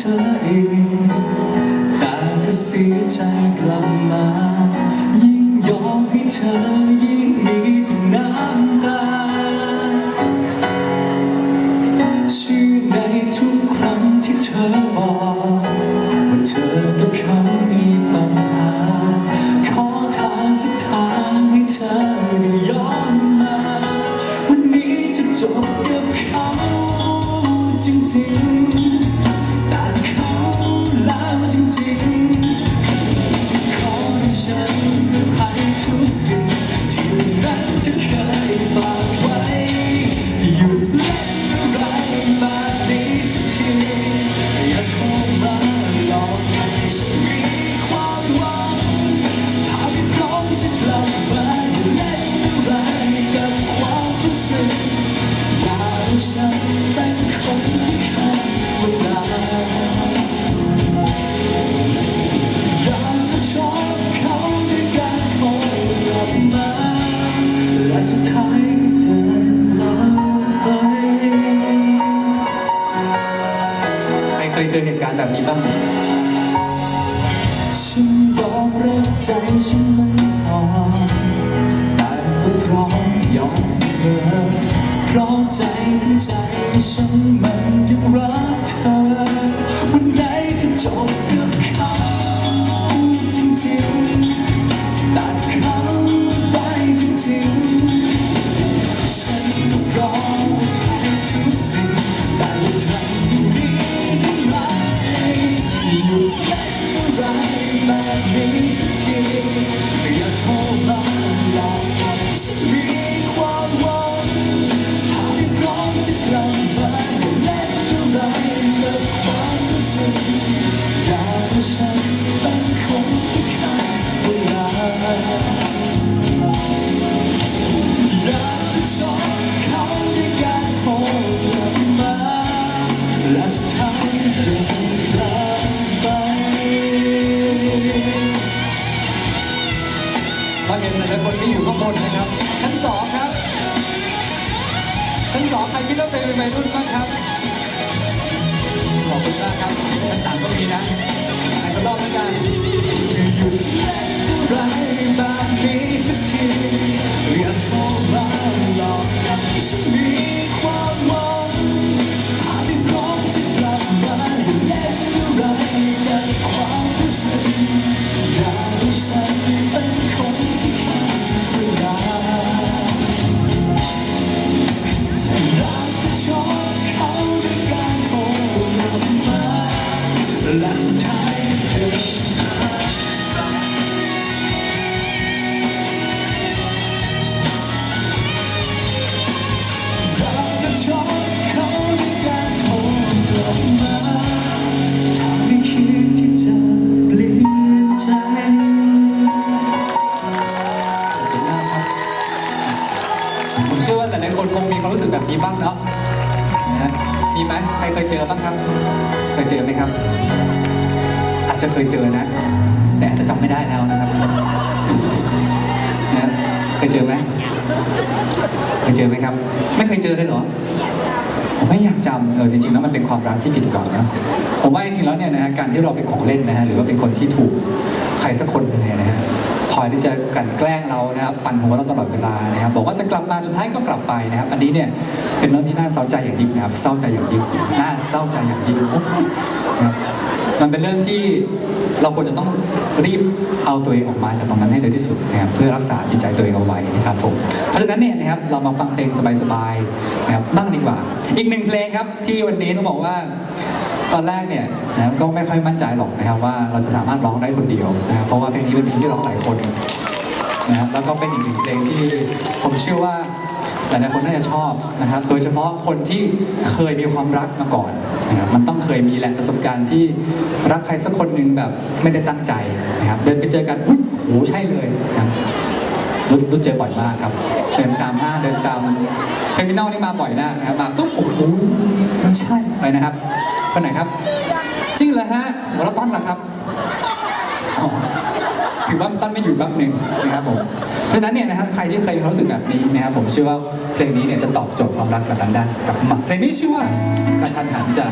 ธอเองแต่ก็เสียใจกลับมา ยิ่งยอมให้เธอยิ่งมีแต่น้ำตา ชื่อในทุกครั้งที่เธอ คยเจอเหตุการณ์แบบนี้บ้างฉันยอมรับใจฉันไม่อ่อน ใจฉันมันยังรัก เราเห็นหลายคนที่อยู่ข้างบนนะครับ ชั้นสองครับ องใครคิดว่าเป็นวัยรุ่นบ้างครับ ขอบคุณมากครับชั้นสามก็มีนะอาจจะรอบแล้วกันหยุดเล่นอะไรแบบนี้สักทีอย่าโทรมาหลอกกับฉันมี ผมเชื่อว่าหลายๆคนคงมีความรู้สึกแบบนี้บ้างเนาะนะฮะมีไหมใครเคยเจอบ้างครับ เคยเจอไหมครับ อาจจะเคยเจอนะ แต่อาจจะจำไม่ได้แล้วนะครับนะเคยเจอไหมเคยเจอไหมครับ ไม่เคยเจอเลยเหรอผมไม่อยากจำเออจริงๆแล้วมันเป็นความรักที่ผิดหวังนะผมว่าจริงๆแล้วเนี่ยนะฮะการที่เราเป็นของเล่นนะฮะหรือว่าเป็นคนที่ถูกใครสักคนเนี่ยนะฮะ คอยที่จะกลั่นแกล้งเรานะครับปั่นหัวเราตลอดเวลานะครับบอกว่าจะกลับมาสุดท้ายก็กลับไปนะครับ อันนี้เนี่ยเป็นเรื่องที่น่าเศร้าใจอย่างยิ่งนะครับเศร้าใจอย่างยิ่งน่าเศร้าใจอย่างยิ่งนะครับมันเป็นเรื่องที่เราควรจะต้องรีบเอาตัวเองออกมาจากตรงนั้นให้เร็วที่สุดนะครับเพื่อรักษาจิตใจตัวเองเอาไว้นะครับผมเพราะฉะนั้นเนี่ยนะครับเรามาฟังเพลงสบายๆนะครับบ้างดีกว่า อีกหนึ่งเพลงครับที่วันนี้ต้องบอกว่า ตอนแรกเนี่ยนะครับก็ไม่ค่อยมั่นใจหรอกนะครับว่าเราจะสามารถร้องได้คนเดียวนะครับเพราะว่าเพลงนี้เป็นเพลงที่ร้องหลายคนนะครับแล้วก็เป็นอีกหนึ่งเพลงที่ผมเชื่อว่าหลายๆคนน่าจะชอบนะครับ โดยเฉพาะคนที่เคยมีความรักมาก่อนนะครับมันต้องเคยมีแหละประสบการณ์ที่รักใครสักคนหนึ่งแบบไม่ได้ตั้งใจนะครับ เดินไปเจอกันอุ้ยโหใช่เลยนะครับรุ่นรุ่นเจอบ่อยมากครับ เดินตามห้างเดินตามเทอร์มินอลนี่มาบ่อยมากนะครับมาปุ๊บโอ้โหมันใช่ไปนะครับ คนไหนครับ จริงเหรอฮะหมอละต้อนเหรอครับอ๋อถือว่าต้นไม่อยู่แป๊บหนึ่งนะครับผมเพราะฉะนั้นเนี่ยนะฮะใครที่เคยมีความรู้สึกแบบนี้นะครับผมเชื่อว่าเพลงนี้เนี่ยจะตอบโจทย์ความรักแบบนั้นได้กับหมักเพลงนี้ชื่อว่ากระทันหันจะ